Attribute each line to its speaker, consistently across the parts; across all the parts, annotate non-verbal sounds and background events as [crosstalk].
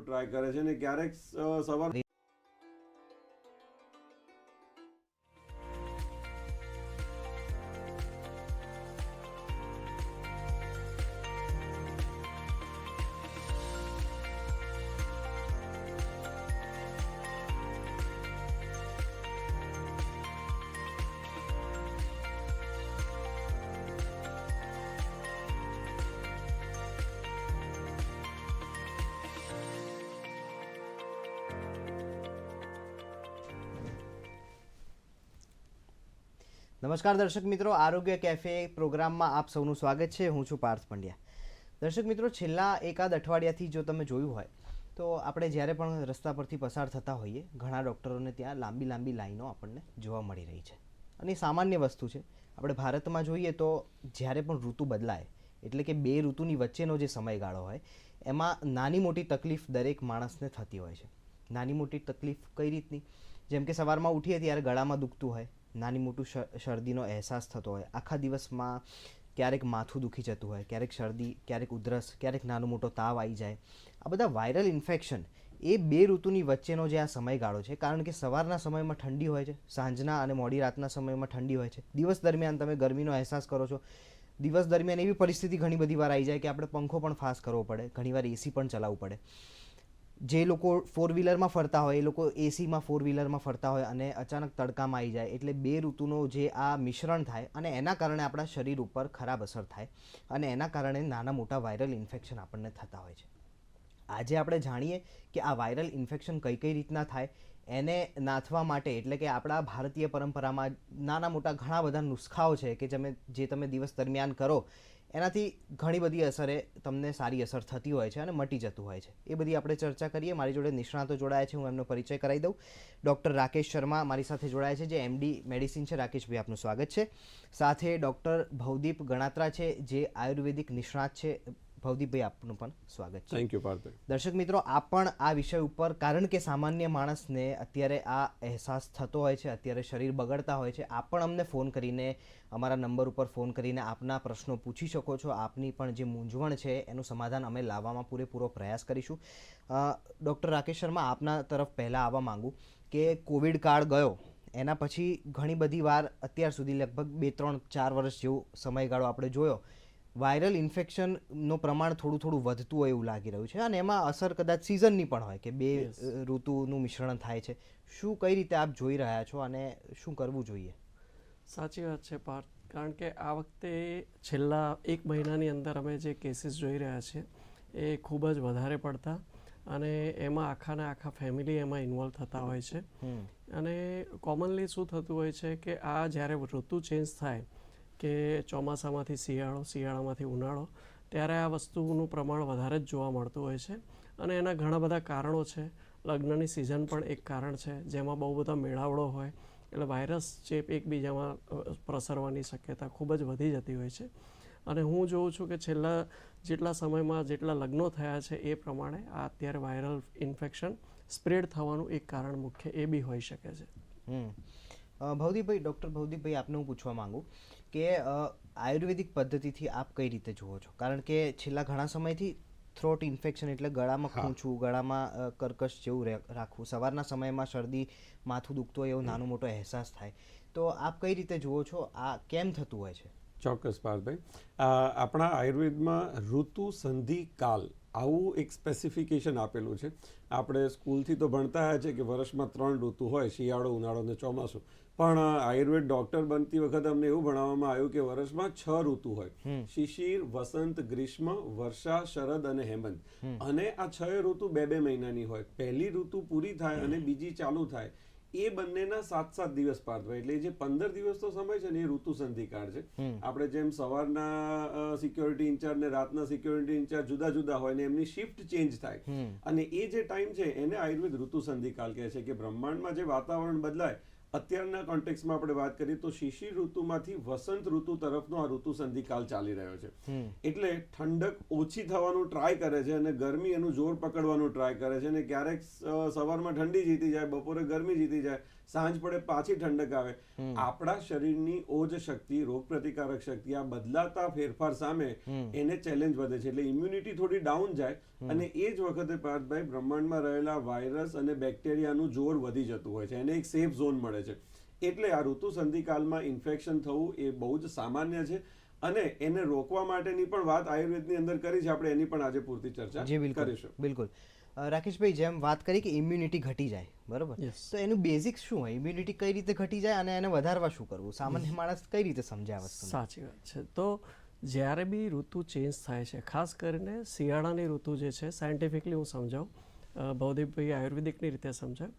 Speaker 1: Try કરે છે ને ક્યારેક સવાર
Speaker 2: નમસ્કાર દર્શક મિત્રો, આરોગ્ય કેફે પ્રોગ્રામમાં આપ સૌનું સ્વાગત છે. હું છું પાર્થ પંડ્યા. દર્શક મિત્રો, છેલ્લા એકાદ અઠવાડિયાથી જો તમે જોયું હોય, તો આપણે જ્યારે પણ રસ્તા પરથી પસાર થતા હોઈએ, ઘણા ડૉક્ટરોને ત્યાં લાંબી લાંબી લાઈનો આપણને જોવા મળી રહી છે. અને સામાન્ય વસ્તુ છે. આપણે ભારતમાં જોઈએ તો જ્યારે પણ ઋતુ બદલાય, એટલે કે બે ઋતુની વચ્ચેનો જે સમયગાળો હોય, એમાં નાની મોટી તકલીફ દરેક માણસને થતી હોય છે. નાની મોટી તકલીફ કઈ રીતની? જેમ કે સવારમાં ઉઠીએ ત્યારે ગળામાં દુખતું હોય નાની મોટું શરદીનો અહેસાસ થતો હોય. આખા દિવસમાં ક્યારેક માથું દુખી જતું હોય, ક્યારેક શરદી, ક્યારેક ઉધરસ, ક્યારેક નાનો મોટો તાવ આવી જાય. આ બધા વાયરલ ઇન્ફેક્શન એ બે ઋતુની વચ્ચેનો જે આ સમયગાળો છે, કારણ કે સવારના સમયમાં ઠંડી હોય છે, સાંજના અને મોડી રાતના સમયમાં ઠંડી હોય છે. દિવસ દરમિયાન તમે ગરમીનો અહેસાસ કરો છો. દિવસ દરમિયાન એવી પરિસ્થિતિ ઘણી બધી વાર આવી જાય કે આપણે પંખો પણ ફાસ કરવો પડે, ઘણીવાર એસી પણ ચલાવવું પડે. જે લોકો ફોર વ્હીલરમાં ફરતા હોય, એ લોકો એસીમાં ફોર વ્હીલરમાં ફરતા હોય અને અચાનક તડકામાં આવી જાય, એટલે બે ઋતુનો જે આ મિશ્રણ થાય અને એના કારણે આપણા શરીર ઉપર ખરાબ અસર થાય અને એના કારણે નાના મોટા વાયરલ ઇન્ફેક્શન આપણને થતા હોય છે. આજે આપણે જાણીએ કે આ વાયરલ ઇન્ફેક્શન કઈ કઈ રીતના થાય એને નાથવા માટે, એટલે કે આપણા ભારતીય પરંપરામાં નાના મોટા ઘણા બધા નુસ્ખાઓ છે કે તમે જે તમે દિવસ દરમિયાન કરો, એનાથી ઘણી બધી અસરે તમને સારી અસર થતી હોય છે અને મટી જતું હોય છે. એ બધી આપણે ચર્ચા કરીએ. મારી જોડે નિષ્ણાતો જોડાયા છે, હું એમનો પરિચય કરાવી દઉં. ડૉક્ટર રાકેશ શર્મા મારી સાથે જોડાયા છે, જે એમડી મેડિસિન છે. રાકેશભાઈ આપનું સ્વાગત છે. સાથે ડૉક્ટર ભવદીપ ગણાત્રા છે, જે આયુર્વેદિક નિષ્ણાત છે. ભવદીપભાઈ આપનું પણ સ્વાગત છે.
Speaker 1: થેન્ક યુ પાર્થભાઈ
Speaker 2: દર્શક મિત્રો આપ પણ આ વિષય ઉપર કારણ કે સામાન્ય માણસને અત્યારે આ અહેસાસ થતો હોય છે અત્યારે શરીર બગડતા હોય છે આપ પણ અમને ફોન કરીને અમારા નંબર ઉપર ફોન કરીને આપના પ્રશ્નો પૂછી શકો છો. આપની પણ જે મૂંઝવણ છે એનું સમાધાન અમે લાવવામાં પૂરેપૂરો પ્રયાસ કરીશું. ડૉક્ટર રાકેશ શર્મા આપના તરફ પહેલાં આવવા માંગુ કે કોવિડ કાળ ગયો એના પછી ઘણી બધી વાર અત્યાર સુધી લગભગ બે ત્રણ ચાર વર્ષ જેવો સમયગાળો આપણે જોયો. વાયરલ ઇન્ફેક્શનનું પ્રમાણ થોડું થોડું વધતું હોય એવું લાગી રહ્યું છે. અને એમાં અસર કદાચ સિઝનની પણ હોય કે બે ઋતુનું મિશ્રણ થાય છે. શું કઈ રીતે આપ જોઈ રહ્યા છો અને શું કરવું જોઈએ?
Speaker 3: સાચી વાત છે પાર્થ. કારણ કે આ વખતે છેલ્લા એક મહિનાની અંદર અમે જે કેસીસ જોઈ રહ્યા છે એ ખૂબ જ વધારે પડતા અને એમાં આખાને આખા ફેમિલી એમાં ઇન્વોલ્વ થતા હોય છે. અને કોમનલી શું થતું હોય છે કે આ જ્યારે ઋતુ ચેન્જ થાય કે ચોમાસામાંથી શિયાળો, શિયાળામાંથી ઉનાળો, ત્યારે આ વસ્તુનું પ્રમાણ વધારે જ જોવા મળતું હોય છે. અને એના ઘણા બધા કારણો છે. લગ્નની સિઝન પણ એક કારણ છે. જેમાં બહુ બધા મેળાવડો હોય. એટલે વાયરસ ચેપ એકબીજામાં પ્રસરવાની શક્યતા ખૂબ જ વધી જતી હોય છે. અને હું જોઉં છું કે છેલ્લા જેટલા સમયમાં જેટલા લગ્નો થયા છે એ પ્રમાણે આ અત્યારે વાયરલ ઇન્ફેક્શન સ્પ્રેડ થવાનું એક કારણ મુખ્ય એ બી હોઈ શકે છે.
Speaker 2: ભવદીપભાઈ ડૉક્ટર ભવદીપભાઈ, આપને હું પૂછવા માંગુ. કે આયુર્વેદિક પદ્ધતિથી આપ કઈ રીતે જુઓ છો? કારણ કે છેલ્લા ઘણા સમયથી થ્રોટ ઇન્ફેક્શન એટલે ગળામાં. ખૂંચવું ગળામાં કર્કશ જેવું રાખવું. સવારના સમયમાં શરદી માથું દુખતું હોય એવો નાનો મોટો અહેસાસ થાય. તો આપ કઈ રીતે જુઓ છો? આ કેમ થતું હોય છે?
Speaker 1: ચોક્કસ પાર્થભાઈ. આપણા આયુર્વેદમાં ઋતુ સંધિ કાલ આવું એક સ્પેસિફિકેશન આપેલું છે. આપણે સ્કૂલથી તો ભણતા હોય છે કે વર્ષમાં ત્રણ ઋતુ હોય શિયાળો ઉનાળો અને ચોમાસું. પણ આયુર્વેદ ડોક્ટર બનતી વખતે અમને એવું ભણાવવામાં આવ્યું કે વર્ષમાં છ ઋતુ હોય. શિશિર વસંત ગ્રીષ્મ વર્ષા શરદ અને હેમંત. અને આ છ ઋતુ બે બે મહિનાની હોય. પહેલી ઋતુ પૂરી થાય અને બીજી ચાલુ થાય. એ બંનેના સાત સાત દિવસ પાર થાય. એટલે જે પંદર દિવસનો સમય છે ને એ ઋતુ સંધિકાળ છે. આપણે જેમ સવારના સિક્યોરિટી ઇન્ચાર્જ ને રાતના સિક્યોરિટી ઇન્ચાર્જ જુદા જુદા હોય ને એમની શિફ્ટ ચેન્જ થાય. અને એ જે ટાઈમ છે એને આયુર્વેદ ઋતુ સંધિકાળ કહે છે કે બ્રહ્માંડમાં જે વાતાવરણ બદલાય અત્યારના કોન્ટેક્સમાં આપણે વાત કરીએ તો શિશિર ઋતુમાંથી વસંત ઋતુ તરફનો આ ઋતુ સંધિકાલ ચાલી રહ્યો છે. એટલે ઠંડક ઓછી થવાનું ટ્રાય કરે છે અને ગરમી એનું જોર પકડવાનું ટ્રાય કરે છે અને ક્યારેક સવારમાં ઠંડી જીતી જાય બપોરે ગરમી જીતી જાય સાંજ પડે પાછી ઠંડક આવે. આપણા શરીરની ઓજ શક્તિ રોગ પ્રતિકારક શક્તિ આ બદલાતા ફેરફાર સામે એને ચેલેન્જ વધે છે. એટલે ઇમ્યુનિટી થોડી ડાઉન જાય અને એ જ વખતે પાર્થભાઈ બ્રહ્માંડમાં રહેલા વાયરસ અને બેક્ટેરિયાનું જોર વધી જતું હોય છે. એને એક સેફ ઝોન મળે છે. એટલે આ ઋતુ સંધિકાલમાં ઇન્ફેક્શન થવું એ બહુ જ સામાન્ય છે અને એને રોકવા માટેની પણ વાત આયુર્વેદની અંદર કરી છે. આપણે એની પણ આજે પૂરતી ચર્ચા કરીશું.
Speaker 2: બિલકુલ. રાકેશભાઈ જેમ વાત કરી કે ઇમ્યુનિટી ઘટી જાય બરોબર. તો એનું બેઝિક શું હોય? ઇમ્યુનિટી કઈ રીતે ઘટી જાય અને એને વધારવા શું કરવું? સામાન્ય માણસ કઈ રીતે સમજાવે
Speaker 3: સાચી વાત છે. તો જ્યારે બી ઋતુ ચેન્જ થાય છે ખાસ કરીને શિયાળાની ઋતુ જે છે સાયન્ટિફિકલી હું સમજાવું ભવદીપભાઈ આયુર્વેદિકની રીતે સમજાવ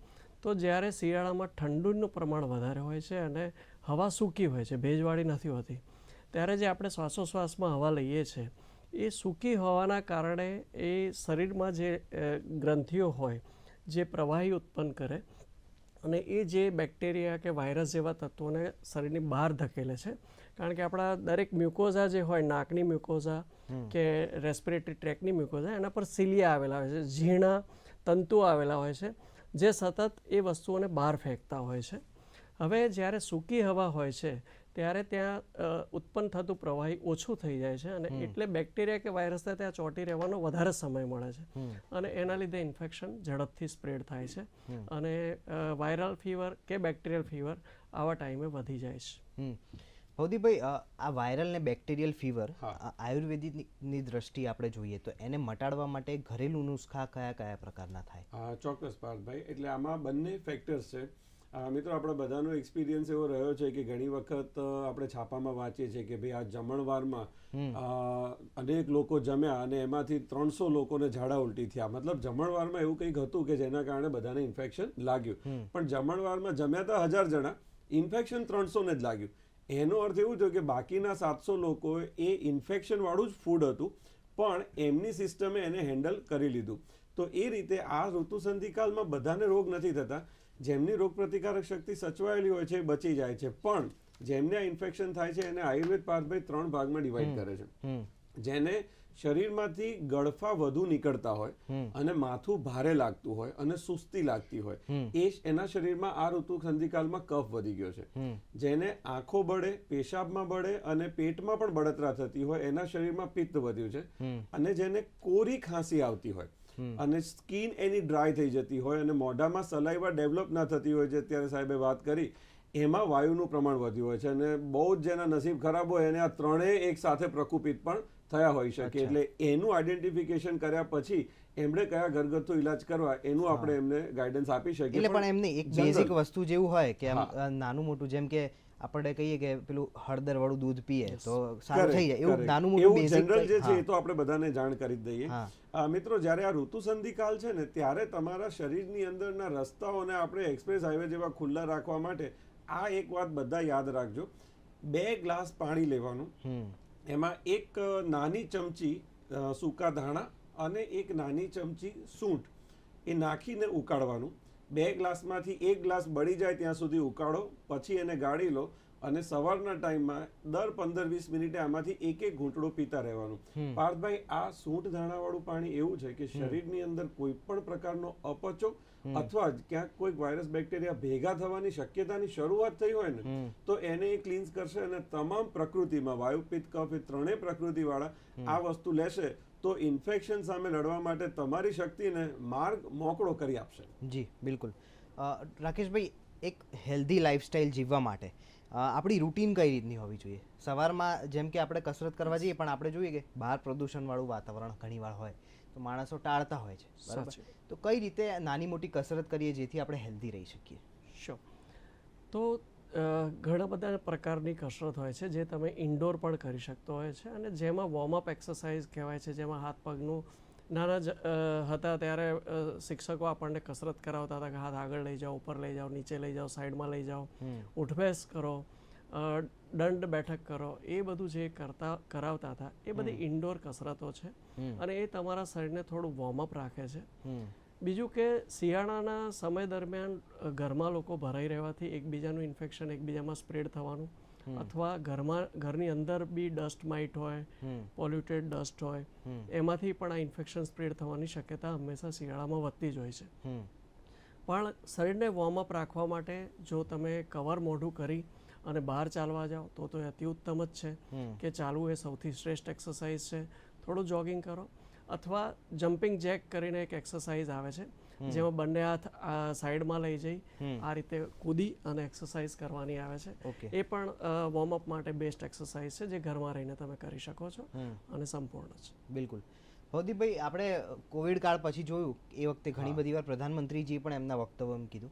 Speaker 3: તો જ્યારે શિયાળામાં ઠંડુનું પ્રમાણ વધારે હોય છે અને હવા સૂકી હોય છે ભેજવાળી નથી હોતી ત્યારે જે આપણે શ્વાસોશ્વાસમાં હવા લઈએ છીએ એ સૂકી હોવાના કારણે એ શરીરમાં જે ગ્રંથિઓ હોય જે પ્રવાહી ઉત્પન્ન કરે અને એ જે બેક્ટેરિયા કે વાયરસ જેવા તત્વોને શરીરની બહાર ધકેલે છે કારણ કે આપણા દરેક મ્યુકોઝા જે હોય નાકની મ્યુકોઝા કે રેસ્પિરેટરી ટ્રેકની મ્યુકોઝા એના પર સિલિયા આવેલા હોય છે ઝીણા તંતુ આવેલા હોય છે જે સતત એ વસ્તુઓને બહાર ફેંકતા હોય છે. હવે જ્યારે સૂકી હવા હોય છે ત્યારે ત્યાં ઉત્પન્ન થતું પ્રવાહી ઓછું થઈ જાય છે અને એટલે બેક્ટેરિયા કે વાયરસને ત્યાં ચોંટી રહેવાનો વધારે સમય મળે છે. અને એના લીધે ઇન્ફેક્શન ઝડપથી સ્પ્રેડ થાય છે અને વાયરલ ફીવર કે બેક્ટેરિયલ ફીવર આવા ટાઈમે વધી જાય છે.
Speaker 2: અ, આ વાયરલ ને બેક્ટેરિયલ ફીવર. આયુર્વેદિકની દ્રષ્ટિએ આપણે જોઈએ તો એને મટાડવા માટે ઘરેલું નુસ્ખા કયા કયા પ્રકારના થાય?
Speaker 1: ચોક્કસ પાર્થભાઈ. એટલે આમાં બંને ફેક્ટર્સ છે. મિત્રો આપણે બધાનો એક્સપિરિયન્સ એવો રહ્યો છે કે ઘણી વખત આપણે છાપામાં વાંચીએ છીએ કે ભાઈ આ જમણવારમાં અનેક લોકો જમ્યા અને એમાંથી ત્રણસો લોકોને ઝાડા ઉલટી થયા. મતલબ જમણવારમાં એવું કંઈક હતું કે જેના કારણે બધાને ઇન્ફેક્શન લાગ્યું. પણ જમણવારમાં જમ્યા હતા હજાર જણા. ઇન્ફેક્શન ત્રણસો ને જ લાગ્યું. એનો અર્થ એવું થયો કે બાકીના સાતસો લોકો એ ઇન્ફેક્શન વાળું જ ફૂડ હતું પણ એમની સિસ્ટમે એને હેન્ડલ કરી લીધું. તો એ રીતે આ ઋતુ સંધિકાલમાં બધાને રોગ નથી થતા. જેમની રોગપ્રતિકારક શક્તિ સચવાયેલી હોય છે એ બચી જાય છે. પણ જેમને ઇન્ફેક્શન થાય છે એને આયુર્વેદ પાર્થભાઈ ત્રણ ભાગમાં ડિવાઈડ કરે છે. જેને શરીરમાંથી ગળફા વધુ નીકળતા હોય અને માથું ભારે લાગતું હોય અને સુસ્તી લાગતી હોય એ એના શરીરમાં આ ઋતુ સંધિકાલમાં કફ વધી ગયો છે. જેને આંખો બળે પેશાબમાં બળે અને પેટમાં પણ બળતરા થતી હોય એના શરીરમાં પિત્ત વધ્યું છે. અને જેને કોરી ખાંસી આવતી હોય અને સ્કિન એની ડ્રાય થઈ જતી હોય અને મોઢામાં સલાઈવા ડેવલપ ના થતી હોય જે અત્યારે સાહેબે વાત કરી એમાં વાયુનું પ્રમાણ વધ્યું હોય છે અને બહુ જ જેના નસીબ ખરાબ હોય એને આ ત્રણેય એક સાથે પ્રકુપિત પણ થયા હોઈ શકે. એટલે એનું આઈડેન્ટિફિકેશન કર્યા પછી એમણે કયા ઘરગથ્થુ ઇલાજ કરવા એનું આપણે એમને ગાઈડન્સ આપી શકીએ.
Speaker 2: એટલે પણ એમને એક બેઝિક વસ્તુ જેવું હોય કે નાનું મોટું જેમ કે આપણે કહીએ કે પેલું હળદર વાળું દૂધ પીએ તો સારું થઈ જાય. એવું નાનું મોટું બેઝિક
Speaker 1: general જે છે એ તો આપણે બધાને જાણ કરી દઈએ. મિત્રો જ્યારે આ ઋતુ સંધિકાલ છે ને ત્યારે તમારા શરીરની અંદરના રસ્તાઓને આપણે એક્સપ્રેસ હાઈવે જેવા ખુલ્લા રાખવા માટે આ એક વાત બધા યાદ રાખજો. બે ગ્લાસ પાણી લેવાનું. એમાં એક નાની ચમચી સૂકા ધાણા અને એક નાની ચમચી સૂંઠ એ નાખીને ઉકાળવાનું. બે ગ્લાસમાંથી એક ગ્લાસ બળી જાય ત્યાં સુધી ઉકાળો પછી એને ગાળી લો અને સવારના ટાઈમમાં દર પંદર વીસ મિનિટે આમાંથી એક એક ઘૂંટડો પીતા રહેવાનું. પાર્થભાઈ આ સૂંઠ ધાણાવાળું પાણી એવું છે કે શરીરની અંદર કોઈ પણ પ્રકારનો અપચો અથવા ક્યાંક કોઈક વાયરસ બેક્ટેરિયા ભેગા થવાની શક્યતાની શરૂઆત થઈ હોય ને તો એને એ ક્લીન્સ કરશે અને તમામ પ્રકૃતિમાં વાયુપિત કફ એ ત્રણેય પ્રકૃતિવાળા આ વસ્તુ લેશે તો ઇન્ફેક્શન સામે લડવા માટે તમારી શક્તિને માર્ગ મોકળો કરી આપશે.
Speaker 2: જી બિલકુલ. રાકેશભાઈ એક હેલ્ધી લાઈફસ્ટાઈલ જીવવા માટે આપણી રૂટીન કઈ રીતની હોવી જોઈએ? સવારમાં જેમ કે આપણે કસરત કરવા જઈએ પણ આપણે જોઈએ કે બહાર પ્રદૂષણવાળું વાતાવરણ ઘણીવાર હોય. તો માણસો ટાળતા હોય છે બરાબર? તો કઈ રીતે નાની મોટી કસરત કરીએ જેથી આપણે હેલ્ધી રહી શકીએ?
Speaker 3: શ્યોર તો ઘણા બધા પ્રકારની કસરત હોય છે જે તમે ઇન્ડોર પણ કરી શકતો હોય છે અને જેમાં વોર્મઅપ એક્સરસાઇઝ કહેવાય છે જેમાં હાથ પગનું નાના જ હતા ત્યારે શિક્ષકો આપણને કસરત કરાવતા હતા કે હાથ આગળ લઈ જાઓ ઉપર લઈ જાઓ નીચે લઈ જાઓ સાઈડમાં લઈ જાઓ. ઉઠબેસ કરો દંડ બેઠક કરો એ બધું જે કરતા કરાવતા હતા એ બધી ઇન્ડોર કસરતો છે. અને એ તમારા શરીરને થોડું વોર્મઅપ રાખે છે. બીજું કે શિયાળાના સમય દરમિયાન ઘરમાં લોકો ભરાઈ રહેવાથી એકબીજાનું ઇન્ફેક્શન એકબીજામાં સ્પ્રેડ થવાનું. અથવા ઘરમાં ઘરની અંદર બી ડસ્ટ માઇટ હોય પોલ્યુટેડ ડસ્ટ હોય એમાંથી પણ આ ઇન્ફેક્શન સ્પ્રેડ થવાની શક્યતા હંમેશા શિયાળામાં વધતી જ હોય છે. પણ શરીરને વોર્મઅપ રાખવા માટે જો તમે કવર મોઢું કરી અને બહાર ચાલવા જાઓ તો તો એ અતિ ઉત્તમ જ છે કે ચાલવું એ સૌથી શ્રેષ્ઠ એક્સરસાઇઝ છે. થોડું જોગિંગ કરો અથવા જમ્પિંગ જેક કરીને એક એક્સરસાઇઝ આવે છે જેમાં બંને હાથ સાઈડમાં લઈ જઈ આ રીતે કૂદી અને એક્સરસાઇઝ કરવાની આવે છે. એ પણ વોર્મઅપ માટે બેસ્ટ એક્સરસાઇઝ છે જે ઘરમાં રહીને તમે કરી શકો છો અને સંપૂર્ણ છે.
Speaker 2: બિલકુલ. ભવદીપભાઈ આપણે કોવિડ કાળ પછી જોયું એ વખતે ઘણી બધી વાર પ્રધાનમંત્રીજીએ પણ એમના વક્તવ્યમાં કીધું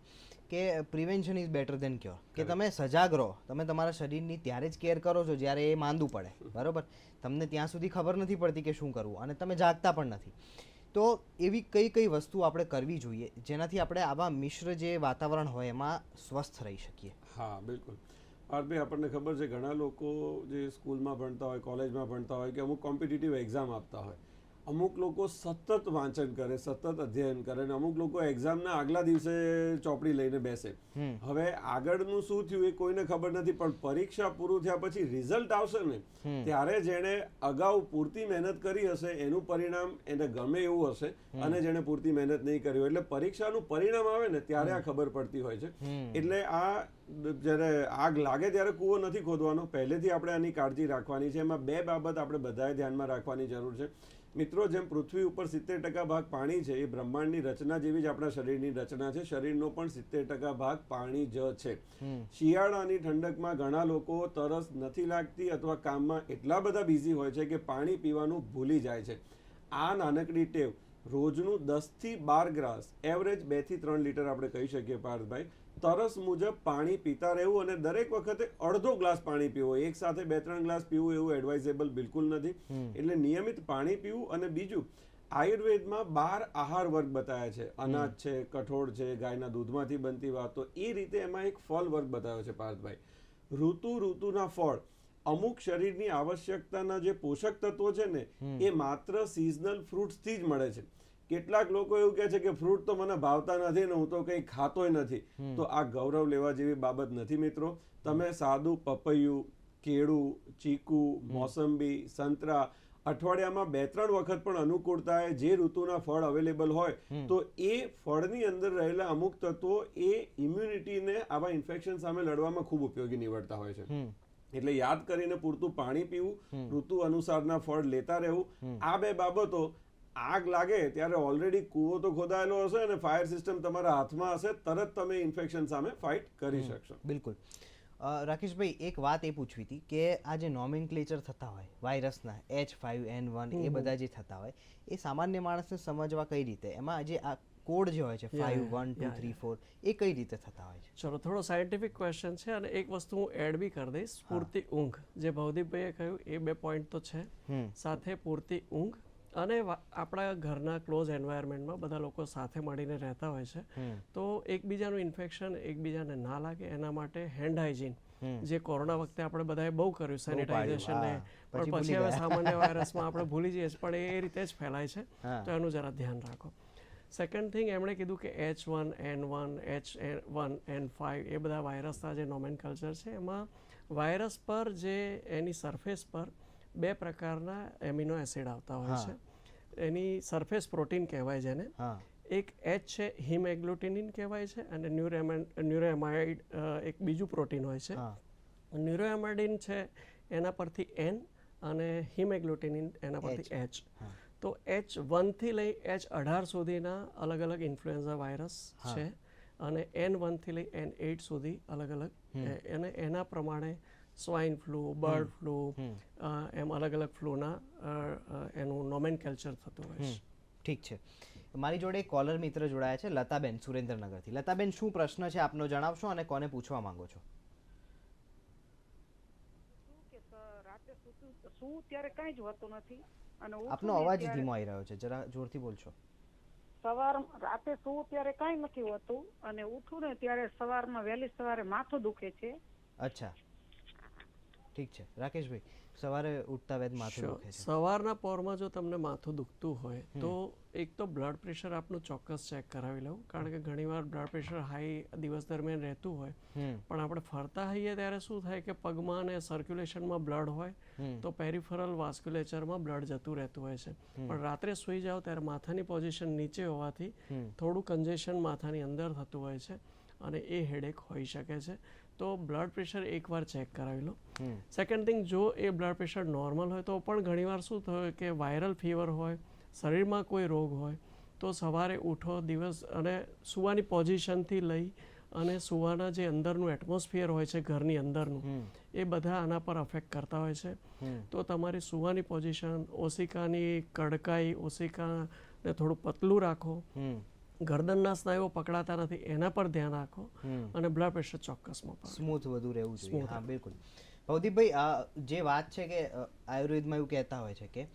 Speaker 2: કે prevention is better than cure કે તમે સજાગ રહો. તમે તમારા શરીરની ત્યારે જ કેર કરો છો જ્યારે એ માંદું પડે. બરાબર? તમને ત્યાં સુધી ખબર નથી પડતી કે શું કરવું અને તમે જાગતા પણ નથી. તો એવી કઈ કઈ વસ્તુ આપણે કરવી જોઈએ જેનાથી આપણે આવા મિશ્ર જે વાતાવરણ હોય એમાં સ્વસ્થ રહી શકીએ?
Speaker 1: હા બિલકુલ. પાર્થભાઈ આપણને ખબર છે ઘણા લોકો જે સ્કૂલમાં ભણતા હોય કોલેજમાં ભણતા હોય કે અમુક કોમ્પિટિટિવ એક્ઝામ આપતા હોય. અમુક લોકો સતત વાંચન કરે સતત અધ્યયન કરે અને અમુક લોકો એક્ઝામના આગલા દિવસે ચોપડી લઈને બેસે. હવે આગળનું શું થયું એ કોઈને ખબર નથી પણ પરીક્ષા પૂરું થયા પછી રિઝલ્ટ આવશે ને ત્યારે જેણે અગાઉ પૂરતી મહેનત કરી હશે એનું પરિણામ એને ગમે એવું હશે અને જેણે પૂરતી મહેનત નહીં કરી હોય. એટલે પરીક્ષાનું પરિણામ આવે ને ત્યારે આ ખબર પડતી હોય છે. એટલે આ જ્યારે આગ લાગે ત્યારે કૂવો નથી ખોદવાનો. પહેલેથી આપણે આની કાળજી રાખવાની છે. એમાં બે બાબત આપણે બધાએ ધ્યાનમાં રાખવાની જરૂર છે. મિત્રો જેમ પૃથ્વી ઉપર સિત્તેર ટકા ભાગ પાણી છે એ બ્રહ્માંડની રચના જેવી જ આપણા શરીરની રચના છે. શરીરનો પણ સિત્તેર ટકા ભાગ પાણી જ છે. શિયાળાની ઠંડકમાં ઘણા લોકો તરસ નથી લાગતી અથવા કામમાં એટલા બધા બિઝી હોય છે કે પાણી પીવાનું ભૂલી જાય છે. આ નાનકડી ટેવ રોજનું દસથી બાર ગ્લાસ એવરેજ બેથી ત્રણ લીટર આપણે કહી શકીએ પાર્થભાઈ. તરસ મુજબ પાણી પીતા રહેવું અને દરેક વખતે અડધો ગ્લાસ પાણી પીવો. એક સાથે બે ત્રણ ગ્લાસ પીવું એવું એડવાઇઝેબલ બિલકુલ નથી. એટલે નિયમિત પાણી પીવું અને બીજું આયુર્વેદમાં બાર આહાર વર્ગ બતાવ્યા છે. અનાજ છે કઠોળ છે ગાયના દૂધમાંથી બનતી વાતો એ રીતે એમાં એક ફળ વર્ગ બતાવ્યો છે પાર્થભાઈ. ઋતુ ઋતુના ફળ. અમુક શરીરની આવશ્યકતાના જે પોષક તત્વો છે ને એ માત્ર સિઝનલ ફ્રૂટ્સથી જ મળે છે. કેટલાક લોકો એવું કહે છે કે ફ્રૂટ તો મને ભાવતા નથી ને હું તો કંઈ ખાતોય નથી. તો આ ગૌરવ લેવા જેવી બાબત નથી મિત્રો. તમે સાદું પપૈયું કેળું ચીકુ મોસંબી સંતરા અઠવાડિયામાં બે ત્રણ વખત પણ અનુકૂળતાએ જે ઋતુના ફળ અવેલેબલ હોય તો એ ફળની અંદર રહેલા અમુક તત્વો એ ઇમ્યુનિટીને આવા ઇન્ફેક્શન સામે લડવામાં ખૂબ ઉપયોગી નીવડતા હોય છે. એટલે યાદ કરીને પૂરતું પાણી પીવું ઋતુ અનુસારના ફળ લેતા રહેવું. આ બે બાબતો આગ લાગે ત્યારે ઓલરેડી કૂવો તો ખોદાયેલો હશે અને ફાયર સિસ્ટમ તમારા હાથમાં હશે તરત તમે ઇન્ફેક્શન સામે ફાઇટ કરી શકશો.
Speaker 2: બિલકુલ. અ, રાકેશભાઈ એક વાત એ પૂછવી હતી કે આ જે નોમિનક્લેચર થતા હોય વાયરસના એચ ફાઇવ એન વન એ બધા જે થતા હોય એ સામાન્ય માણસને સમજવા કઈ રીતે? એમાં જે આ કોડ જે હોય છે five one two three four એ કઈ રીતે થતા હોય છે?
Speaker 3: ચલો થોડો સાયન્ટિફિક ક્વેશ્ચન છે અને એક વસ્તુ હું એડ બી કરી દઈશ. પૂરતી ઊંઘ. જે ભવદીપભાઈએ કહ્યું એ બે પોઈન્ટ તો છે.
Speaker 2: હમ.
Speaker 3: સાથે પૂરતી ઊંઘ અને આપણા ઘરના ક્લોઝ એન્વાયરમેન્ટમાં બધા લોકો સાથે મળીને રહેતા હોય છે. તો એકબીજાનું ઇન્ફેક્શન એકબીજાને ના લાગે એના માટે હેન્ડ હાઇજીન જે કોરોના વખતે આપણે બધાએ બહુ કર્યું સેનિટાઇઝેશન ને
Speaker 2: પછી
Speaker 3: પણ પછી હવે સામાન્ય [laughs] વાયરસમાં આપણે ભૂલી જઈએ છીએ પણ એ રીતે જ ફેલાય છે. તો એનું જરા ધ્યાન રાખો. સેકન્ડ થિંગ એમણે કીધું કે H one N one H one N five એ બધા વાયરસના જે નોમેન કલ્ચર છે એમાં વાયરસ પર જે એની સરફેસ પર બે પ્રકારના એમિનો એસિડ આવતા હોય છે. એની સરફેસ પ્રોટીન કહેવાય જેને.
Speaker 2: એને
Speaker 3: એક એચ છે હિમેગ્લુટિનિન કહેવાય છે અને ન્યુરોએમાઇડ એક બીજું પ્રોટીન હોય છે. ન્યુરોએમાઇડિન છે એના પરથી એન અને હિમેગ્લુટિનિન એના પરથી એચ તો એચ વનથી લઈ એચ અઢાર સુધીના અલગ અલગ ઇન્ફ્લુએન્ઝા વાયરસ છે અને એન વનથી લઈ એન એઇટ સુધી અલગ અલગ અને એના પ્રમાણે સ્વાઇન ફ્લૂ બર્ડ ફ્લૂ એમ અલગ અલગ ફ્લૂના એનું નોમેન કલ્ચર થતું હોય છે.
Speaker 2: ઠીક છે. મારી જોડે એક કોલર મિત્ર જોડાયા છે લતાબેન સુરેન્દ્રનગરથી. લતાબેન શું પ્રશ્ન છે આપનો જણાવશો અને કોને પૂછવા માંગો છો?
Speaker 4: શું કે રાતે શું ત્યારે કાંઈ જ હોતું નથી અને
Speaker 2: આપનો અવાજ ધીમો આવી રહ્યો છે. જરા જોરથી બોલશો.
Speaker 4: સવાર રાતે શું ત્યારે કાંઈ નથી હોતું અને ઉઠું ને ત્યારે સવારમાં વહેલી સવારે માથું દુખે છે.
Speaker 2: અચ્છા. ઠીક છે. રાકેશભાઈ સવારે ઉઠતા વેદ માથું દુખે છે.
Speaker 3: સવારના પોરમાં જો તમને માથું દુખતું હોય તો એક તો બ્લડ પ્રેશર આપનું ચોક્કસ ચેક કરાવી લઉં. કારણ કે ઘણીવાર બ્લડ પ્રેશર હાઈ દિવસ દરમિયાન રહેતું હોય. પણ આપણે ફરતા હોઈએ ત્યારે શું થાય કે પગમાં અને સર્ક્યુલેશનમાં બ્લડ હોય. તો પેરિફરલ વાસ્ક્યુલેચરમાં બ્લડ જતું રહેતું હોય છે. પણ રાત્રે સૂઈ જાઓ ત્યારે માથાની પોઝિશન નીચે હોવાથી થોડું કન્જેશન માથાની અંદર થતું હોય છે. અને એ હેડેક હોઈ શકે છે. તો બ્લડ પ્રેશર એકવાર ચેક કરાવી લો. સેકન્ડ થિંગ જો એ બ્લડ પ્રેશર નોર્મલ હોય તો પણ ઘણીવાર શું થયું કે વાયરલ ફીવર હોય શરીરમાં કોઈ રોગ હોય તો સવારે ઉઠો દિવસ અને સુવાની પોઝિશનથી લઈ અને સુવાના જે અંદરનું એટમોસ્ફિયર હોય છે ઘરની અંદરનું એ બધા આના પર અફેક્ટ કરતા હોય છે. તો તમારી સુવાની પોઝિશન ઓશિકાની કડકાઈ ઓશિકાને થોડું પતલું રાખો. ગરદનના સ્નાયુઓ પકડાતા નથી એના પર ધ્યાન રાખો અને બ્લડ પ્રેશર ચોક્કસમાં
Speaker 2: સ્મૂથ વધુ રહેવું જોઈએ.
Speaker 3: Smooth.
Speaker 2: હા બિલકુલ. ભવદીપભાઈ જે વાત છે કે આયુર્વેદમાં એવું કહેતા હોય છે કે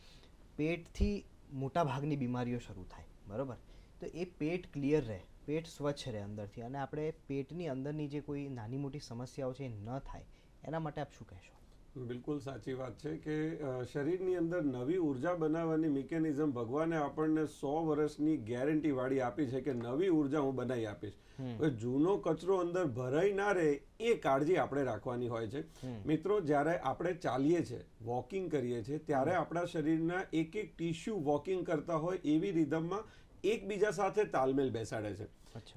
Speaker 2: પેટથી મોટા ભાગની બીમારીઓ શરૂ થાય બરોબર? તો એ પેટ ક્લિયર રહે પેટ સ્વચ્છ રહે અંદરથી અને આપણે પેટની અંદરની જે કોઈ નાની મોટી સમસ્યાઓ છે એ ન થાય એના માટે આપ શું કહેશો?
Speaker 1: બિલકુલ સાચી વાત છે કે શરીરની અંદર નવી ઊર્જા બનાવવાની મિકેનિઝમ ભગવાને આપણને સો વર્ષની ગેરંટી વાળી આપી છે કે નવી ઊર્જા હું બનાવી આપીશ. હવે જૂનો કચરો અંદર ભરાઈ ના રહે એ કાળજી આપણે રાખવાની હોય છે. મિત્રો જ્યારે આપણે ચાલીએ છીએ વોકિંગ કરીએ છીએ ત્યારે આપણા શરીરના એક એક ટીશ્યુ વોકિંગ કરતા હોય એવી રિધમમાં એકબીજા સાથે તાલમેલ બેસાડે છે.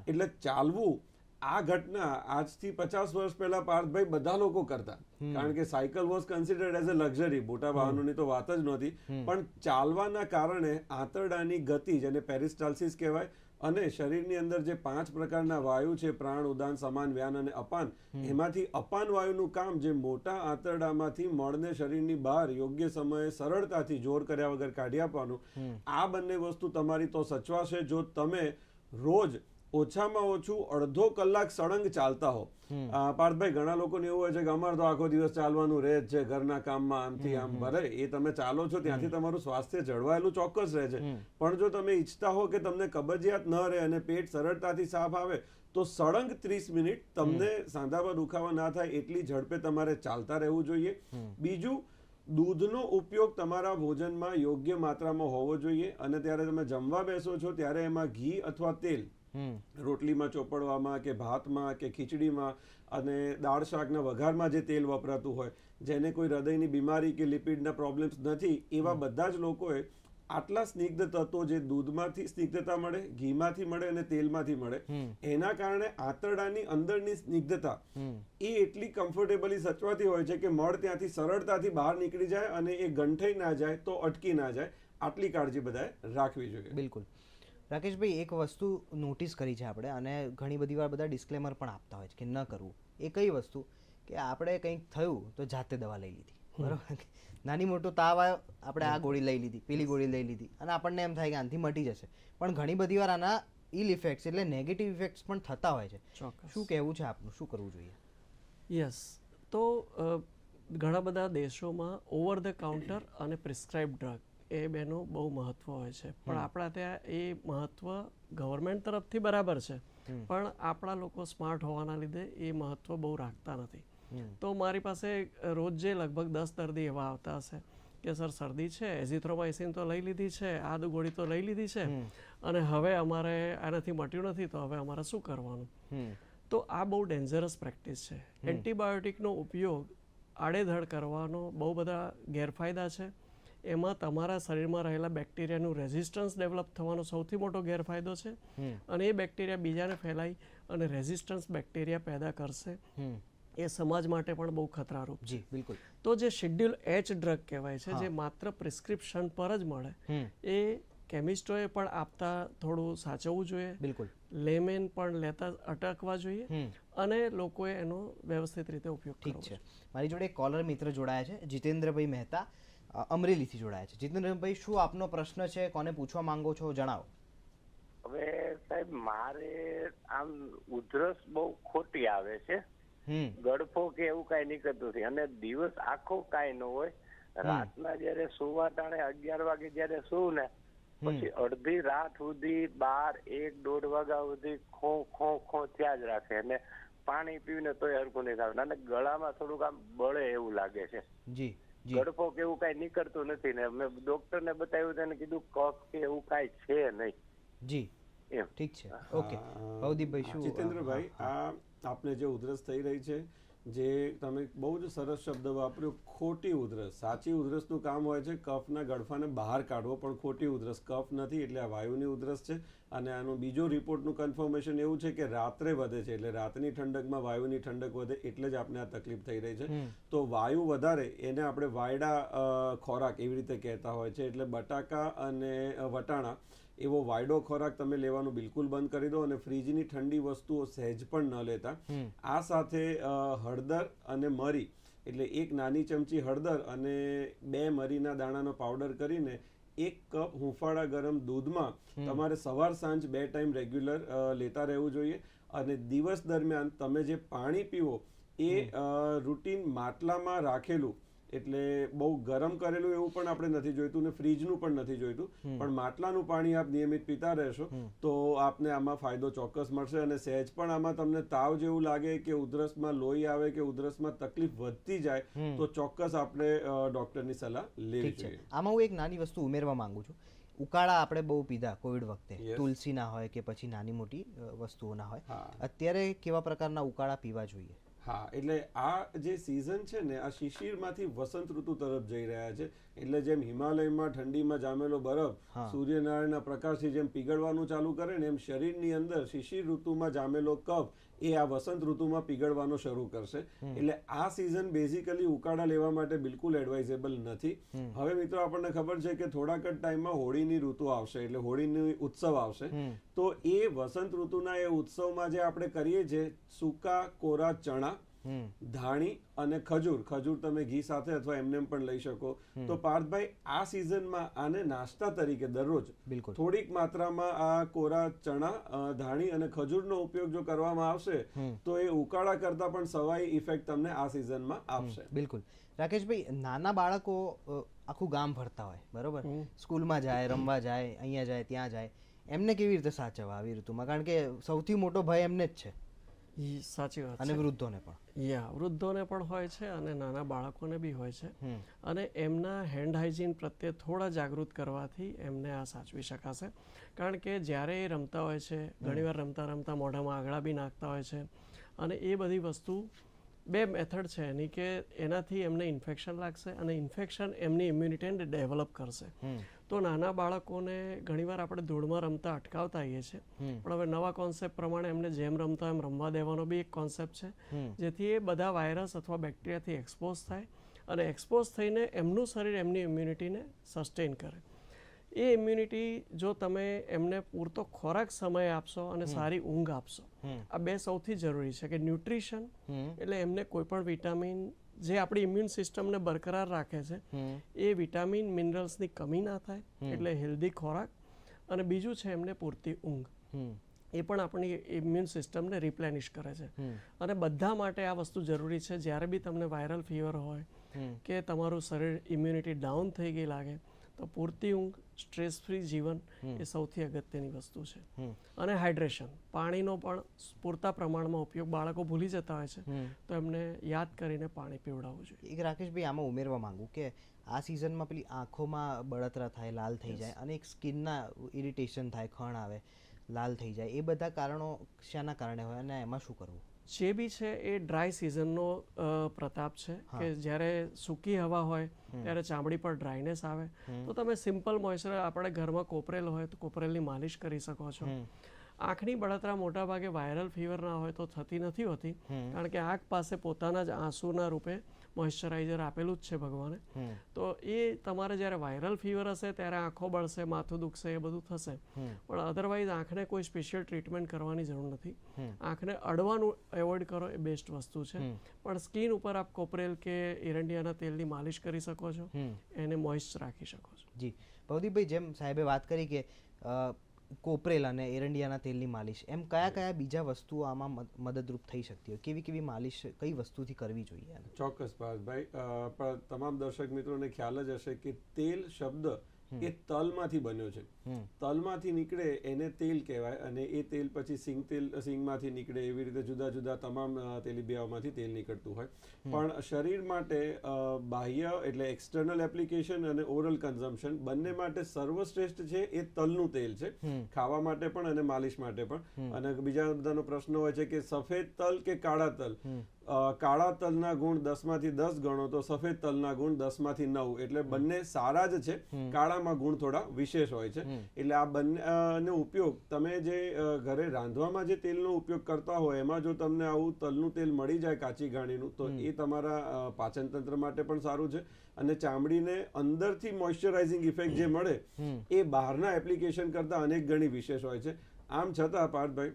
Speaker 1: એટલે ચાલવું આ ઘટના આજથી પચાસ વર્ષ પહેલા પાર્થભાઈ બધા લોકો કરતા. કારણ કે cycle was considered as a luxury મોટા વાહનોની તો વાત જ નહોતી. પણ ચાલવાના કારણે આંતરડાની ગતિ જેને પેરિસ્ટાલ્સિસ કહેવાય અને શરીરની અંદર જે પાંચ પ્રકારના વાયુ છે પ્રાણ ઉદાન સમાન વ્યાન અને અપાન એમાંથી અપાન વાયુનું કામ જે મોટા આંતરડામાંથી મળને શરીરની બહાર યોગ્ય સમયે સરળતાથી જોર કર્યા વગર કાઢી આપવાનું આ બંને વસ્તુ તમારી તો સચવાશે જો તમે રોજ ઓછામાં ઓછું અડધો કલાક સળંગ ચાલતા હો. પાર્થભાઈ ઘણા લોકોને એવું હોય છે કે અમારે તો આખો દિવસ ચાલવાનું રહે જ છે ઘરના કામમાં આમથી આમ ભરે. એ તમે ચાલો છો ત્યાંથી તમારું સ્વાસ્થ્ય જળવાયેલું ચોક્કસ રહે છે. પણ જો તમે ઈચ્છતા હો કે તમને કબજિયાત ન રહે અને પેટ સરળતાથી સાફ આવે તો સળંગ ત્રીસ મિનિટ તમને સાંધામાં દુખાવા ના થાય એટલી ઝડપે તમારે ચાલતા રહેવું જોઈએ. બીજું દૂધનો ઉપયોગ તમારા ભોજનમાં યોગ્ય માત્રામાં હોવો જોઈએ અને ત્યારે તમે જમવા બેસો છો ત્યારે એમાં ઘી અથવા તેલ રોટલીમાં ચોપડવામાં કે ભાતમાં કે ખીચડીમાં અને દાળ શાકના વઘારમાં જે તેલ વપરાતું હોય જેને કોઈ હૃદયની બીમારી કે લિપિડના પ્રોબ્લેમ્સ નથી એવા બધા જ લોકોએ આટલા સ્નિગ્ધ તત્વો જે દૂધમાંથી સ્નિગ્ધતા મળે ઘીમાંથી મળે અને તેલમાંથી મળે એના કારણે આંતરડાની અંદરની સ્નિગ્ધતા એ એટલી કમ્ફર્ટેબલી સચવાતી હોય છે કે મળ ત્યાંથી સરળતાથી બહાર નીકળી જાય અને એ ગંઠાઈ ના જાય તો અટકી ના જાય. આટલી કાળજી બધાએ રાખવી જોઈએ.
Speaker 2: બિલકુલ. રાકેશભાઈ એક વસ્તુ નોટિસ કરી છે આપણે અને ઘણી બધી વાર બધા ડિસ્ક્લેમર પણ આપતા હોય છે કે ન કરવું. એ કઈ વસ્તુ? કે આપણે કંઈક થયું તો જાતે દવા લઈ લીધી. બરાબર? નાની મોટો તાવ આવ્યો આપણે આ ગોળી લઈ લીધી પેલી ગોળી લઈ લીધી અને આપણને એમ થાય કે આનાથી મટી જશે. પણ ઘણી બધી વાર આના ઇલ ઇફેક્ટ્સ એટલે નેગેટિવ ઇફેક્ટ્સ પણ થતા હોય છે. શું કહેવું છે આપનું? શું કરવું જોઈએ?
Speaker 3: યસ તો ઘણા બધા દેશોમાં ઓવર ધ કાઉન્ટર અને પ્રિસ્ક્રાઇબ ડ્રગ એ બેનું બહુ મહત્વ હોય છે. પણ આપણા ત્યાં એ મહત્વ ગવર્મેન્ટ તરફથી બરાબર છે. પણ આપણા લોકો સ્માર્ટ હોવાના લીધે એ મહત્વ બહુ રાખતા નથી. તો મારી પાસે રોજ જે લગભગ દસ દર્દી એવા આવતા હશે કે સર શરદી છે એઝિથ્રોમાઇસિન તો લઈ લીધી છે આદુ ગોળી તો લઈ લીધી છે. અને હવે અમારે આનાથી મટ્યું નથી તો હવે અમારે શું કરવાનું? તો આ બહુ ડેન્જરસ પ્રેક્ટિસ છે. એન્ટીબાયોટિકનો ઉપયોગ આડેધડ કરવાનો બહુ બધા ગેરફાયદા છે. એમાં તમારા શરીરમાં રહેલા બેક્ટેરિયાનું રેઝિસ્ટન્સ ડેવલપ થવાનો સૌથી મોટો ગેરફાયદો છે. અને એ બેક્ટેરિયા બીજાને ફેલાય અને રેઝિસ્ટન્સ બેક્ટેરિયા પેદા કરશે. એ સમાજ માટે પણ બહુ ખતરારૂપ છે.
Speaker 2: જી બિલકુલ.
Speaker 3: તો જે શેડ્યુલ એચ ડ્રગ કહેવાય છે જે માત્ર પ્રિસ્ક્રિપ્શન પર જ મળે એ કેમિસ્ટોએ પણ આપતા થોડું સાચવવું જોઈએ.
Speaker 2: બિલકુલ.
Speaker 3: લેમેન પણ લેતા અટકવા જોઈએ અને લોકોએ એનો વ્યવસ્થિત રીતે ઉપયોગ
Speaker 2: ઠીક છે. મારી જોડે કોલર મિત્ર જોડાયા છે જીતેન્દ્રભાઈ મહેતા. અમરેલીથી જોડાયા છે. જીતેન્દ્રભાઈ શું આપનો પ્રશ્ન છે? કોને પૂછવા માંગો છો? જણાવો.
Speaker 5: હવે સાહેબ મારે આમ ઉધરસ બહુ ખોટી આવે છે. ગળફો કે એવું કઈ નીકળતું નથી અને દિવસ આખો કાંઈ ન હોય. રાતના જયારે સુવા ટાણે અગિયાર વાગે જયારે સુવું ને પછી અડધી રાત સુધી બાર એક દોઢ વાગ્યા સુધી ખો ખો ખો ત્યાં જ રાખે. અને પાણી પીવીને તોય હરખું નહીં થાય અને ગળામાં થોડુંક આમ બળે એવું લાગે છે.
Speaker 2: જી. જી.
Speaker 5: ગળફો કે એવું કઈ નીકળતું નથી ને મેં ડોક્ટર ને બતાવ્યું તેને કીધું કફ કે એવું કઈ છે નહીં.
Speaker 2: જી.
Speaker 5: એમ.
Speaker 2: ઠીક છે. ઓકે. ભવદીપભાઈ શું
Speaker 1: જીતેન્દ્રભાઈ આ આપને જે ઉધરસ થઈ રહી છે જે તમે બહુ જ સરસ શબ્દ વાપર્યો ખોટી ઉધરસ. સાચી ઉધરસનું કામ હોય છે કફના ગળફાને બહાર કાઢવો પણ ખોટી ઉધરસ. કફ નથી એટલે આ વાયુની ઉધરસ છે. અને આનો બીજો રિપોર્ટનું કન્ફર્મેશન એવું છે કે રાત્રે વધે છે એટલે રાતની ઠંડકમાં વાયુની ઠંડક વધે એટલે જ આપણે આ તકલીફ થઈ રહી છે. તો વાયુ વધારે એને આપણે વાયડા ખોરાક એવી રીતે કહેતા હોય છે એટલે બટાકા અને વટાણા. એવો વાયડો ખોરાક તમે લેવાનું બિલકુલ બંધ કરી દો અને ફ્રીજની ઠંડી વસ્તુઓ સહેજ પણ ન લેતા. આ સાથે હળદર અને મરી એટલે એક નાની ચમચી હળદર અને બે મરીના દાણાનો પાવડર કરીને એક કપ હુંફાળા ગરમ દૂધમાં તમારે સવાર સાંજ બે ટાઈમ રેગ્યુલર લેતા રહેવું જોઈએ. અને દિવસ દરમિયાન તમે જે પાણી પીવો એ રૂટીન માટલામાં રાખેલું એટલે બહુ ગરમ કરેલું એવું પણ આપણે નથી જોઈતું ને ફ્રીજનું પણ નથી જોઈતું. પણ માટલાનું પાણી આપ નિયમિત પીતા રહેશો તો આપને આમાં ફાયદો ચોક્કસ મળશે અને સહેજ પણ આમાં તમને તાવ જેવું લાગે કે ઉધરસમાં લોહી આવે કે ઉધરસમાં તકલીફ વધતી જાય તો ચોક્કસ આપણે ડોક્ટરની સલાહ લેવી જોઈએ.
Speaker 2: આમાં હું એક નાની વસ્તુ ઉમેરવા માંગુ છું. ઉકાળા આપણે બહુ પીધા કોવિડ વખતે. તુલસીના હોય કે પછી નાની મોટી વસ્તુઓના હોય. અત્યારે કેવા પ્રકારના ઉકાળા પીવા જોઈએ?
Speaker 1: હા એટલે આ જે સિઝન છે ને આ શિશિરમાંથી વસંત ઋતુ તરફ જઈ રહ્યા છે એટલે જેમ હિમાલયમાં ઠંડીમાં જામેલો બરફ. સૂર્યનારાયણના પ્રકાશથી જેમ પીગળવાનું ચાલુ કરે ને એમ શરીરની અંદર શિશિર ઋતુમાં જામેલો કફ એ આ વસંત ઋતુમાં પીગળવાનો શરૂ કરશે. એટલે આ સિઝન બેઝિકલી ઉકાળા લેવા માટે બિલકુલ એડવાઇઝેબલ નથી. હવે મિત્રો આપણને ખબર છે કે થોડાક જ ટાઈમમાં હોળીની ઋતુ આવશે એટલે હોળીની ઉત્સવ આવશે. તો એ વસંત ઋતુના એ ઉત્સવમાં જે આપણે કરીએ છીએ સૂકા કોરા ચણા ધાણી અને ખજૂર ખજૂર તમે ઘી સાથે અથવા એમને પણ લઈ શકો. તો પાર્થભાઈ આ સિઝનમાં આને નાસ્તા તરીકે દરરોજ. થોડીક માત્રામાં આ કોરા ચણા ધાણી અને ખજૂરનો ઉપયોગ જો કરવામાં આવશે તો એ ઉકાળા કરતા પણ સવાઈ ઇફેક્ટ તમને આ સિઝનમાં આપશે.
Speaker 2: બિલકુલ. રાકેશભાઈ નાના બાળકો આખું ગામ ફરતા હોય બરોબર? સ્કૂલમાં જાય રમવા જાય અહીંયા જાય ત્યાં જાય. એમને કેવી રીતે સાચવવા આવી ઋતુમાં? કારણ કે સૌથી મોટો ભય એમને જ છે.
Speaker 3: ઈ સાચી વાત
Speaker 2: અને વૃદ્ધોને પણ.
Speaker 3: યા વૃદ્ધોને પણ હોય છે અને નાના બાળકોને બી હોય છે. અને એમના હેન્ડ હાઇજીન પ્રત્યે થોડા જાગૃત કરવાથી એમને આ સાચવી શકાશે. કારણ કે જ્યારે એ રમતા હોય છે ઘણીવાર રમતા રમતા મોઢામાં આગળા બી નાખતા હોય છે અને એ બધી વસ્તુ બે મેથડ છે એની કે એનાથી એમને ઇન્ફેક્શન લાગશે અને ઇન્ફેક્શન એમની ઇમ્યુનિટીને ડેવલપ કરશે. તો નાના બાળકોને ઘણીવાર આપણે ધૂળમાં રમતા અટકાવતા હોઈએ છીએ. પણ હવે નવા કોન્સેપ્ટ પ્રમાણે એમને જેમ રમતા એમ રમવા દેવાનો બી એક કોન્સેપ્ટ છે. જેથી એ બધા વાયરસ અથવા બેક્ટેરિયાથી એક્સપોઝ થાય અને એક્સપોઝ થઈને એમનું શરીર એમની ઇમ્યુનિટીને સસ્ટેન કરે. એ ઇમ્યુનિટી જો તમે એમને પૂરતો ખોરાક સમય આપશો અને સારી ઊંઘ આપશો. આ બે સૌથી જરૂરી છે કે ન્યુટ્રિશન એટલે એમને કોઈ પણ વિટામિન જે આપણી ઇમ્યુન સિસ્ટમને બરકરાર રાખે છે એ વિટામિન મિનરલ્સની કમી ના થાય એટલે હેલ્ધી ખોરાક અને બીજું છે એમને પૂરતી ઊંઘ. એ પણ આપણી ઇમ્યુન સિસ્ટમને રિપ્લેનિશ કરે છે. અને બધા માટે આ વસ્તુ જરૂરી છે જ્યારે બી તમને વાયરલ ફીવર હોય કે તમારું શરીર ઇમ્યુનિટી ડાઉન થઈ ગઈ લાગે તો પૂરતી ઊંઘ સ્ટ્રેસ ફ્રી જીવન એ સૌથી અગત્યની વસ્તુ છે. અને હાઇડ્રેશન પાણીનો પણ પૂરતા પ્રમાણમાં ઉપયોગ બાળકો ભૂલી જતા હોય છે તો એમને યાદ કરીને પાણી પીવડાવવું જોઈએ.
Speaker 2: એક રાકેશભાઈ આમાં ઉમેરવા માંગુ કે આ સિઝનમાં પેલી આંખોમાં બળતરા થાય લાલ થઈ જાય અને એક સ્કિનના ઇરિટેશન થાય ખણ આવે લાલ થઈ જાય એ બધા કારણો શાના કારણે હોય અને એમાં શું કરવું?
Speaker 3: જે બી છે એ ડ્રાય સિઝનનો પ્રતાપ છે કે જ્યારે સૂકી હવા હોય ત્યારે ચામડી પર ડ્રાયનેસ આવે. તો તમે સિમ્પલ મોઇશ્ચર આપણે ઘરમાં કોપરેલ હોય તો કોપરેલની માલિશ કરી શકો છો. આંખની બળતરા મોટા ભાગે વાયરલ ફીવર ના હોય તો થતી નથી હોતી. કારણ કે આંખ પાસે પોતાના જ આંસુના રૂપે મોઇશ્ચરાઇઝર આપેલું જ છે ભગવાને. તો એ તમારે જ્યારે વાયરલ ફીવર હશે ત્યારે આંખો બળશે માથું દુખશે એ બધું થશે. પણ અધરવાઇઝ આંખને કોઈ સ્પેશિયલ ટ્રીટમેન્ટ કરવાની જરૂર નથી. આંખને અડવાનું એવોઇડ કરો એ બેસ્ટ વસ્તુ છે. પણ સ્કિન ઉપર આપ કોપરેલ કે એરંડિયાના તેલની માલિશ કરી શકો છો. એને મોઇસ્ટ રાખી શકો છો.
Speaker 2: જી. ભવદીપભાઈ જેમ સાહેબે વાત કરી કે કોપરેલ અને એરંડિયાના તેલની માલિશ. એમ કયા કયા બીજા વસ્તુઓ આમાં મદ- મદદરૂપ થઈ શકતી હોય? કેવી કેવી માલિશ કઈ વસ્તુથી કરવી જોઈએ
Speaker 1: ચોક્કસ, પાર્થભાઈ. પણ તમામ દર્શક મિત્રોને ખ્યાલ જ હશે કે તેલ શબ્દ એ તલમાંથી બન્યો છે. તલમાંથી નીકળે એને તેલ કહેવાય અને એ તેલ પછી સિંગ તેલ સિંગમાંથી નીકળે એવી રીતે જુદા જુદા તમામ તેલીબિયાઓમાંથી તેલ નીકળતું હોય. પણ શરીર માટે બાહ્ય એટલે એક્સટર્નલ એપ્લિકેશન અને ઓરલ કન્ઝમ્પશન બંને માટે સર્વશ્રેષ્ઠ છે એ તલનું તેલ છે. ખાવા માટે પણ અને માલિશ માટે પણ. અને બીજા બધાનો પ્રશ્ન હોય છે કે સફેદ તલ કે કાળા તલ? કાળા તલના ગુણ દસમાંથી દસ ગણો તો સફેદ તલના ગુણ દસમાંથી નવ. એટલે બંને સારા જ છે. કાળામાં ગુણ થોડા વિશેષ હોય છે. એટલે આ બંને ઉપયોગ તમે જે ઘરે રાંધવામાં જે તેલનો ઉપયોગ કરતા હોય એમાં જો તમને આવું તલનું તેલ મળી જાય કાચી ઘાણીનું તો એ તમારા પાચનતંત્ર પાચન તંત્ર માટે પણ સારું છે. અને ચામડીને અંદરથી મોઇશ્ચરાઇઝિંગ ઇફેક્ટ જે મળે એ બહારના એપ્લિકેશન કરતાં અનેક ગણી વિશેષ હોય છે. આમ છતાં પાર્થભાઈ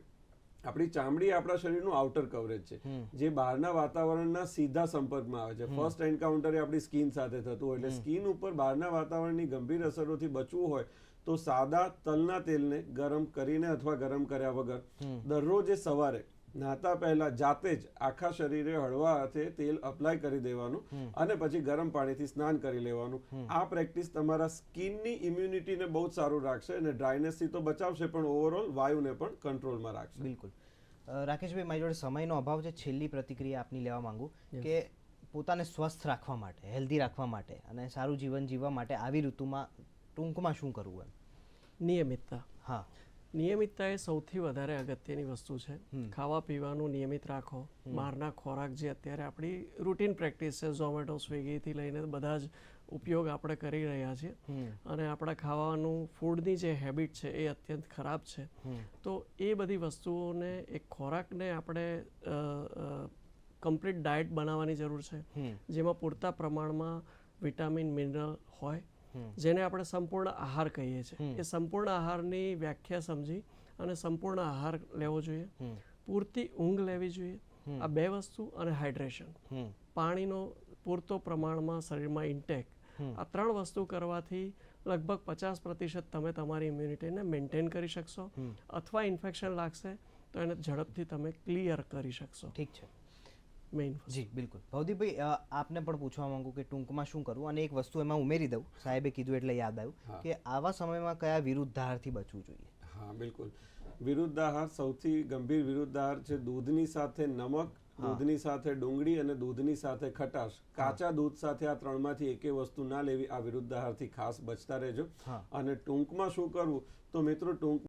Speaker 1: આપણી ચામડી આપણા શરીરનું આઉટર કવરેજ છે. જે બહારના વાતાવરણના સીધા સંપર્કમાં આવે છે. ફર્સ્ટ એન્કાઉન્ટર એ આપણી સ્કિન સાથે થતું હોય એટલે સ્કિન ઉપર બહારના વાતાવરણની ગંભીર અસરોથી બચવું હોય તો સાદા તલના તેલને ગરમ કરીને અથવા ગરમ કર્યા વગર દરરોજ એ સવારે નાતા પહેલા જાતે જ આખા શરીરે હળવા હાથે તેલ અપ્લાય કરી દેવાનું અને પછી ગરમ પાણીથી સ્નાન કરી લેવાનું. આ પ્રેક્ટિસ તમારા સ્કિનની ઇમ્યુનિટીને બહુ જ સારું રાખશે અને ડ્રાયનેસથી તો બચાવશે પણ ઓવરઓલ વાયુને પણ કંટ્રોલમાં રાખશે.
Speaker 2: બિલકુલ. રાકેશભાઈ મારી જોડે સમયનો અભાવ છે. છેલ્લી પ્રતિક્રિયા આપની લેવા માંગુ કે પોતાને સ્વસ્થ રાખવા માટે હેલ્ધી રાખવા માટે અને સારું જીવન જીવવા માટે આવી ઋતુમાં ટૂંકમાં શું કરવું એમ?
Speaker 3: નિયમિતતા.
Speaker 2: હા.
Speaker 3: નિયમિતતા એ સૌથી વધારે અગત્યની વસ્તુ છે. ખાવા પીવાનું નિયમિત રાખો. બહારના ખોરાક જે અત્યારે આપણી રૂટીન પ્રેક્ટિસ છે ઝોમેટો સ્વિગીથી લઈને બધા જ ઉપયોગ આપણે કરી રહ્યા છીએ. અને આપણા ખાવાનું ફૂડની જે હેબિટ છે એ અત્યંત ખરાબ છે. તો એ બધી વસ્તુઓને એક ખોરાકને આપણે કમ્પ્લીટ ડાયટ બનાવવાની જરૂર છે. જેમાં પૂરતા પ્રમાણમાં વિટામિન મિનરલ હોય. જેને આપણે સંપૂર્ણ આહાર કહીએ છીએ. એ સંપૂર્ણ આહારની વ્યાખ્યા સમજી અને સંપૂર્ણ આહાર લેવો જોઈએ. પૂરતી ઊંઘ લેવી જોઈએ. આ બે વસ્તુ અને હાઇડ્રેશન. પાણીનો પૂરતો પ્રમાણમાં શરીરમાં ઇન્ટેક આ ત્રણ વસ્તુ કરવાથી લગભગ પચાસ પ્રતિશત તમે તમારી ઇમ્યુનિટીને મેન્ટેન કરી શકશો. અથવા ઇન્ફેક્શન લાગશે તો એને ઝડપથી તમે ક્લિયર કરી શકશો.
Speaker 2: ઠીક છે.
Speaker 3: મેઇન
Speaker 2: જી બિલકુલ. ભવદીપભાઈ આપને પણ પૂછવા માંગુ કે ટૂંકમાં શું કરવું? અને એક વસ્તુ એમાં ઉમેરી દઉં. સાહેબે કીધું એટલે યાદ આવ્યું કે આવા સમયમાં કયા વિરુદ્ધાહારથી બચવું જોઈએ?
Speaker 1: હા બિલકુલ. વિરુદ્ધાહાર સૌથી ગંભીર વિરુદ્ધાહાર છે દૂધની સાથે નમક દૂધની સાથે ડુંગળી અને દૂધની સાથે ખટાશ. કાચા દૂધ સાથે આ ત્રણમાંથી એકે વસ્તુ ના લેવી આ વિરુદ્ધાહારથી ખાસ બચતા રહેજો. અને ટૂંકમાં શું કરવું? તો મિત્રો ટૂંક